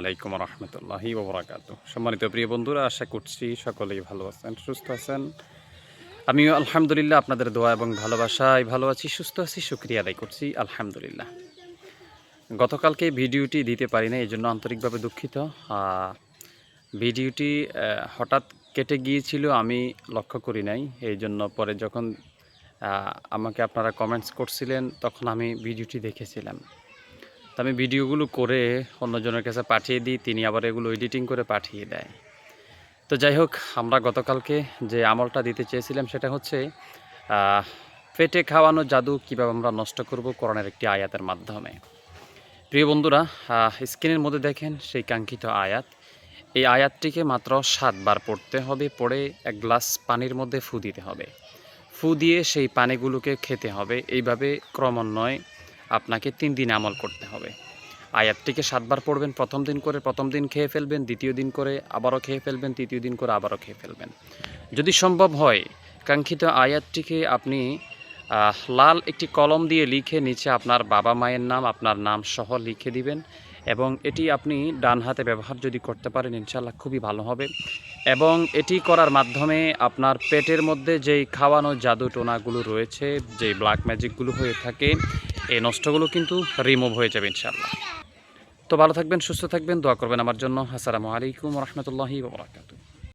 আলাইকুম রহমতুল্লাহি ওবরাকাত সম্মানিত প্রিয় বন্ধুরা, আশা করছি সকলেই ভালো আছেন, সুস্থ আছেন। আমিও আলহামদুলিল্লাহ আপনাদের দোয়া এবং ভালোবাসায় ভালো আছি, সুস্থ আছি, শুক্রিয়া আদায় করছি, আলহামদুলিল্লাহ। গতকালকে ভিডিওটি দিতে পারি না এই জন্য আন্তরিকভাবে দুঃখিত। ভিডিওটি হঠাৎ কেটে গিয়েছিল, আমি লক্ষ্য করি নাই। এই জন্য পরে যখন আমাকে আপনারা কমেন্টস করছিলেন, তখন আমি ভিডিওটি দেখেছিলাম। আমি ভিডিওগুলো করে অন্যজনের কাছে পাঠিয়ে দিই, তিনি আবার এগুলো এডিটিং করে পাঠিয়ে দেয়। তো যাই হোক, আমরা গতকালকে যে আমলটা দিতে চেয়েছিলাম সেটা হচ্ছে পেটে খাওয়ানো জাদু কীভাবে আমরা নষ্ট করব করোনার একটি আয়াতের মাধ্যমে। প্রিয় বন্ধুরা স্ক্রিনের মধ্যে দেখেন সেই কাঙ্ক্ষিত আয়াত। এই আয়াতটিকে মাত্র সাতবার পড়তে হবে, পড়ে এক গ্লাস পানির মধ্যে ফু দিতে হবে। ফু দিয়ে সেই পানিগুলোকে খেতে হবে। এইভাবে ক্রমান্বয়ে আপনাকে তিন দিন আমল করতে হবে। আয়াতটিকে সাতবার পড়বেন প্রথম দিন করে, প্রথম দিন খেয়ে ফেলবেন, দ্বিতীয় দিন করে আবারও খেয়ে ফেলবেন, তৃতীয় দিন করে আবারও খেয়ে ফেলবেন। যদি সম্ভব হয়, কাঙ্ক্ষিত আয়াতটিকে আপনি লাল একটি কলম দিয়ে লিখে নিচে আপনার বাবা মায়ের নাম, আপনার নাম সহ লিখে দিবেন এবং এটি আপনি ডান হাতে ব্যবহার যদি করতে পারেন ইনশাল্লাহ খুবই ভালো হবে। এবং এটি করার মাধ্যমে আপনার পেটের মধ্যে যেই খাওয়ানো জাদু টোনাগুলো রয়েছে, যেই ব্ল্যাক ম্যাজিকগুলো হয়ে থাকে এই নষ্টগুলো কিন্তু রিমুভ হয়ে যাবে ইনশাআল্লাহ। তো ভালো থাকবেন, সুস্থ থাকবেন, দোয়া করবেন আমার জন্য। আসসালামু আলাইকুম রহমতুল্লাহি বাবরাকাতু